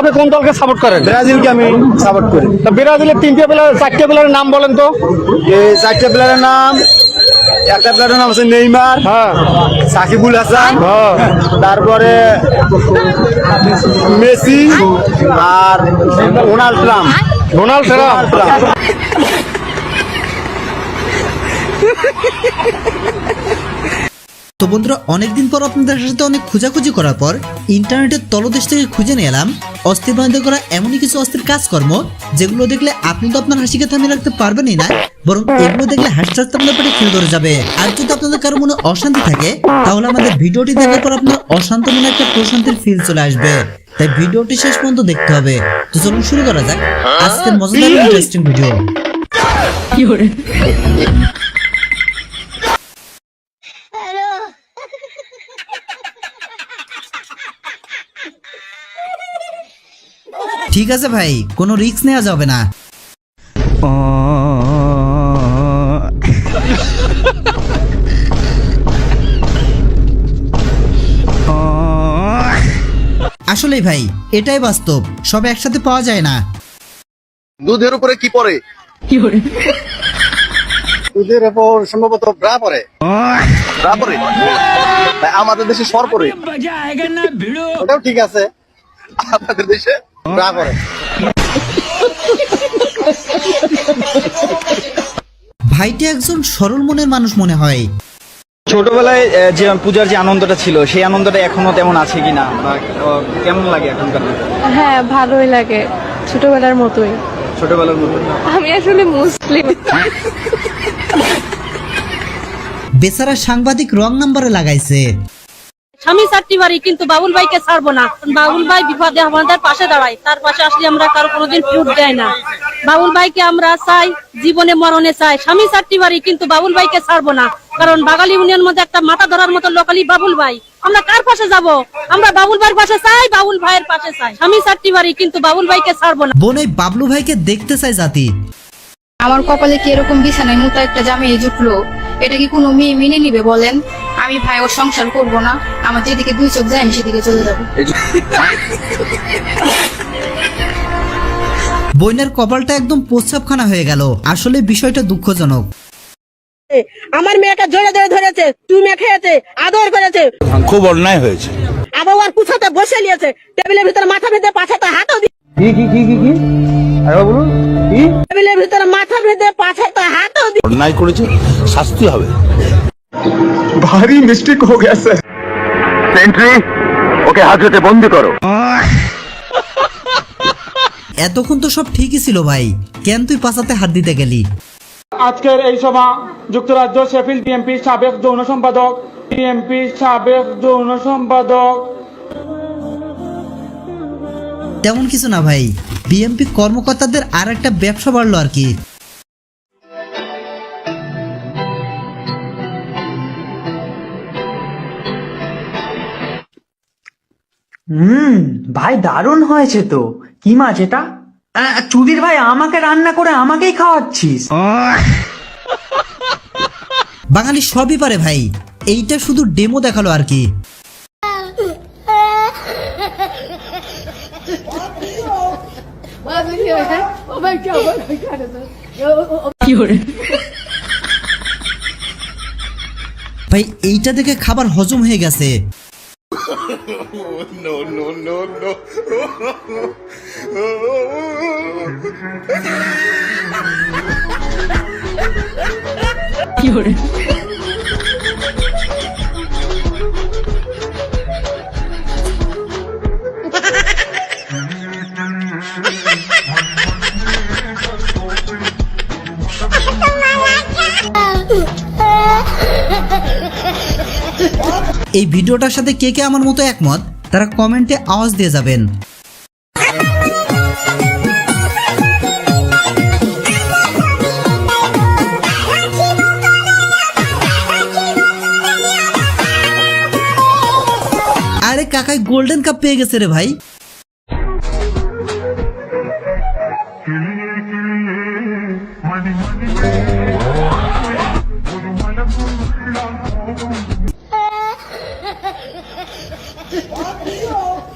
আপনি কোন দলকে সাপোর্ট করেন? ব্রাজিলকে আমি সাপোর্ট করি। তা ব্রাজিলের তিনটে প্লেয়ার চারটে প্লেয়ারের নাম বলেন তো। এই চারটে প্লেয়ারের নাম একটা প্লেয়ারের নাম আছে নেইমার হ্যাঁ। সাকিবুল হাসান হ্যাঁ। তারপরে মেসি আর Donald Trump. Donald Trump. Trump. তো বন্ধুরা, অনেকদিন পর আপনাদের সাথে অনেক খোঁজাখুঁজি করার পর ইন্টারনেটের তলদেশ থেকে খুঁজে নিয়ে এলাম অস্থির বাহিনী করা এমনই কিছু অস্থির কাজকর্ম যেগুলো দেখলে আপনি তো আপনার হাসিকে থামিয়ে রাখতে পারবেনই না, বরং এগুলো দেখলে হাসতে হাসতে আপনাদের পেটে খেলে ধরে যাবে। আর যদি আপনাদের কারও মনে অশান্তি থাকে, তাহলে আমাদের ভিডিওটি দেখার পর আপনার অশান্ত মনে একটা প্রশান্তির ফিল চলে আসবে। তাই ভিডিওটি শেষ পর্যন্ত দেখতে হবে। তো চলুন শুরু করা যাক। আজকের মজাদার ইন্টারেস্টিং ভিডিও ঠিক আছে ভাই কোনো রিস্ক নেওয়া যাবে না। আসলেই ভাই এটাই বাস্তব সব একসাথে পাওয়া যায় না। দুধের উপরে কি পড়ে? ওদের ওপর সম্ভবত ব্রা পরে রা পড়ে? তাই আমাদের দেশে সর পড়ে। ওটাও ঠিক আছে। আপনাদের দেশে ব্রা ভাইটি একজন সরল মনের মানুষ মনে হয়। ছোটবেলায় যে পূজার যে আনন্দটা ছিল সেই আনন্দটা এখনও তেমন আছে কিনা? বা কেমন লাগে এখনকার হ্যাঁ ভালোই লাগে। ছোটবেলার মতোই। ছোটবেলার মতো আমি আসলে মুসলিম। বেচারা সাংবাদিক রং নাম্বারে লাগাইছে। স্বামী চারটি বাড়ি কিন্তু বাবুল ভাইকে ছাড়বো না। বাবুল ভাই বিপদে আমাদের পাশে দাঁড়ায়। তার পাশে আসলে আমরা কারও কোনোদিন ফিরত দেয় না। বাবুল ভাইকে আমরা চাই জীবনে মরণে চাই। স্বামী চারটি বাড়ি কিন্তু বাবুল ভাইকে ছাড়বো না। কারণ বাগালি ইউনিয়ন মধ্যে একটা মাথা ধরার মতো লোকালি বাবুল ভাই। আমরা কার পাশে যাব? আমরা বাবুল ভাইয়ের পাশে চাই বাবুল ভাইয়ের পাশে চাই। স্বামী চারটি বাড়ি কিন্তু বাবুল ভাইকে ছাড়বো না। বোন এই বাবলু ভাইকে দেখতে চাই জাতি আমার কপালে কি এরকম বিছানায় মোটা একটা জামাই জুটলো? এটা কি কোনো মেয়ে মেনে নিবে বলেন? আমি ভাই ওর সংসার করব না। আমার যেদিকে দুই চোখ যায় আমি সেদিকে চলে যাব। বইনের কপালটা একদম প্রস্রাবখানা হয়ে গেল। আসলে বিষয়টা দুঃখজনক। আমার মেয়েকে জড়ে ধরে ধরেছে চুমে খেয়েছে আদর করেছে। খুব অন্যায় হয়েছে। আবার ওর কুছাতে বসে নিয়েছে টেবিলের ভিতরে মাথা ভেদে পাছাতে হাতও দিয়ে কি কি কি কি কি? আরে বলুন কি? টেবিলের ভিতরে মাথা ভেদে পাছাতে দিয়ে অন্যায় করেছে শাস্তি হবে। ভারী মিস্টেক হো গয়া স্যার সেন্ট্রি ওকে হাজতে বন্দি করো। এতক্ষণ তো সব ঠিকই ছিল ভাই। কেন তুই পাশাতে হাত দিতে গেলি? আজকের এই সভা যুক্তরাজ্য শেফিল্ড বিএনপি সাবেক যৌন সম্পাদক বিএনপি সাবেক যৌন সম্পাদক। তেমন কিছু না ভাই। বিএমপি কর্মকর্তাদের আর একটা ব্যবসা বাড়লো আর কি। হুম ভাই দারুণ হয়েছে তো। কি মাছ এটা আহ, চুদির ভাই আমাকে রান্না করে আমাকেই খাওয়াচ্ছিস। বাঙালি সবই পারে ভাই। এইটা শুধু ডেমো দেখাল আর কি। ভাই এইটা দেখে খাবার হজম হয়ে গেছে। no, no, no, no. Llore. Ha ha ha! এই ভিডিওটার সাথে কে কে আমার মতো একমত, তারা কমেন্টে আওয়াজ দিয়ে যাবেন। আরে কাকাই গোল্ডেন কাপ পেয়ে গেছে রে ভাই।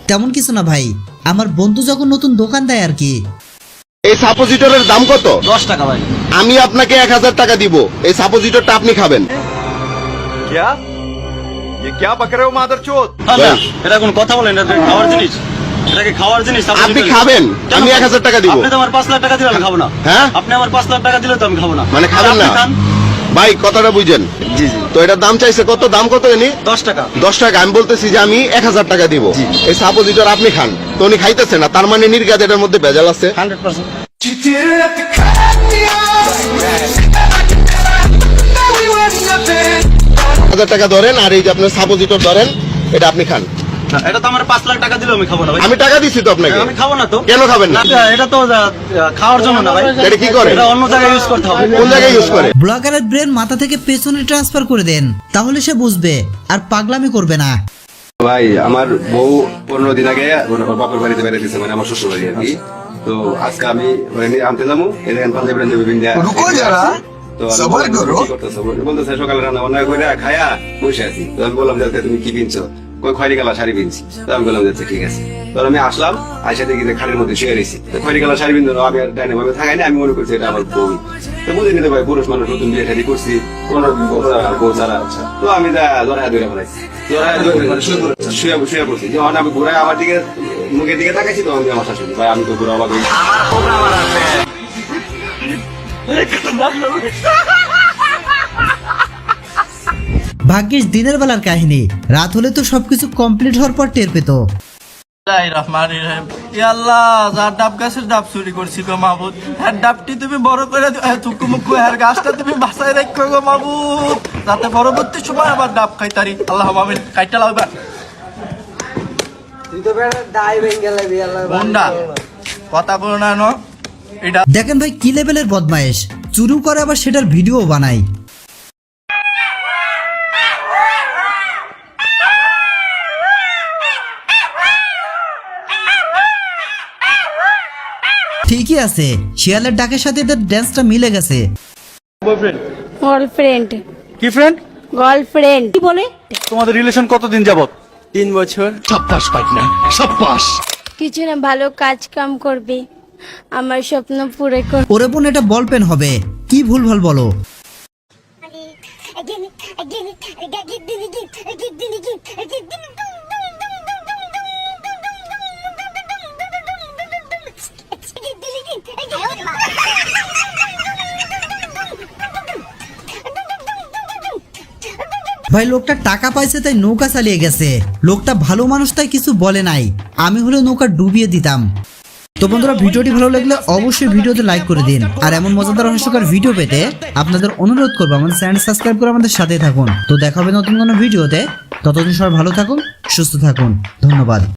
তেমন কিছু না ভাই আমার বন্ধু যখন নতুন দোকান দেয় আর কি এই সাপোজিটরের দাম কত দশ টাকা ভাই আমি আপনাকে এক হাজার টাকা দিব এই সাপোজিটরটা আপনি খাবেন क्या ये क्या पक रहे हो मादर चोत এটা কোন কথা বলেন এটা খাওয়ার জিনিস এটা কি খাওয়ার জিনিস আপনি খাবেন আমি এক হাজার টাকা দিব আপনি তো আমার পাঁচ লাখ টাকা দিলে আমি খাবো না হ্যাঁ আপনি আমার পাঁচ লাখ টাকা দিলে তো আমি খাবো না মানে খাবেন না আপনি খান। ভাই কথাটা বুঝেন। জি জি। তো এটার দাম চাইছে কত? দাম কত এনি দশ টাকা। দশ টাকা। আমি বলতেছি যে আমি এক হাজার টাকা দিব। এই সাপোজিটর আপনি খান। তো উনি খাইতেছে না। তার মানে নির্গাত এটার মধ্যে ভেজাল আছে। হান্ড্রেড হাজার টাকা ধরেন আর এই যে আপনার সাপোজিটর ধরেন এটা আপনি খান। এটা তো আমার পাঁচ লাখ টাকা দিলে আমি খাব না ভাই। আমি টাকা দিচ্ছি তো আপনাকে। আমি খাব না তো। কেন খাবেন না? না, এটা তো খাওয়ার জন্য না ভাই। এটা কি করে? এটা অন্য জায়গায় ইউজ করতে হবে। কোন জায়গায় ইউজ করে? ব্লগারের ব্রেন মাথা থেকে পেছনে ট্রান্সফার করে দেন তাহলে সে বুঝবে আর পাগলামি করবে না। ভাই আমার বউ পনেরো দিন আগে বাপের বাড়িতে বেড়াইতেছে মানে আমার শ্বশুর বাড়ি আর কি। তো আজকে আমি আনতে যাব পাঞ্জাবি টাঞ্জাবি বিন্দা রুকো যারা, তো আমি সবার করো। বলতেছে সকালে রান্না বান্না করে খায়া বসে আছি। তো আমি বললাম যে তুমি কি কিনছো কই খয়রি কালা শাড়ি কিনছি তো আমি বললাম যে ঠিক আছে। তো আমি আসলাম আইসা দেখি যে খাটের মধ্যে শুয়ে রয়েছি। তো খয়রি কালা শাড়ি বিন্দু আমি আর ডাইনে ভাবে থাকাই না আমি মনে করছি এটা আমার বউ। তো বুঝে নিতে ভাই পুরুষ মানুষ নতুন বিয়ে শাড়ি করছি কোন বউ ছাড়া আচ্ছা তো আমি যা জড়ায় ধরে ফেলাইছি জড়ায় ধরে মানে শুয়ে শুয়ে শুয়ে পড়ছি। যখন আমি ঘুরাই আমার দিকে মুখের দিকে তাকাইছি তখন আমার শাশুড়ি। ভাই আমি তো ঘুরে অবাক হয়েছি ভাগ্যিস দিনের বেলার কাহিনী। রাত হলে তো সবকিছু কমপ্লিট হওয়ার পর টের পেতো। আল্লাহ যার ডাব গাছের ডাব চুরি করছি গো মাহবুদ হ্যাঁ ডাবটি তুমি বড় করে মুকু হ্যাঁ গাছটা তুমি বাসায় রাখো গো মাহবুদ যাতে পরবর্তী সময় আবার ডাব আল্লাহ মামিন কাইটা লাগবে কথা বলো না। এটা দেখেন ভাই কি লেভেলের বদমায়েশ। চুরু করে আবার সেটার ভিডিও বানায়। ঠিকই আছে। শিয়ালের ডাকের সাথে এদের ড্যান্সটা মিলে গেছে। গার্লফ্রেন্ড কি ফ্রেন্ড গার্লফ্রেন্ড কি বলে? তোমাদের রিলেশন কতদিন যাবত তিন বছর। কিছু না ভালো কাজ কাম করবে। আমার স্বপ্ন পুরে কর। ওরে বোন এটা বল পেন হবে। কি ভুল ভালো বলো ভাই, লোকটা টাকা পাইছে তাই নৌকা চালিয়ে গেছে। লোকটা ভালো মানুষ তাই কিছু বলে নাই। আমি হলে নৌকা ডুবিয়ে দিতাম। তো বন্ধুরা, ভিডিওটি ভালো লাগলে অবশ্যই ভিডিওতে লাইক করে দিন। আর এমন মজাদার, হাস্যকর ভিডিও পেতে আপনাদের অনুরোধ করব আমাদের চ্যানেল সাবস্ক্রাইব করে আমাদের সাথে থাকুন। তো দেখা হবে নতুন কোনো ভিডিওতে। ততদিন সবাই ভালো থাকুন, সুস্থ থাকুন। ধন্যবাদ।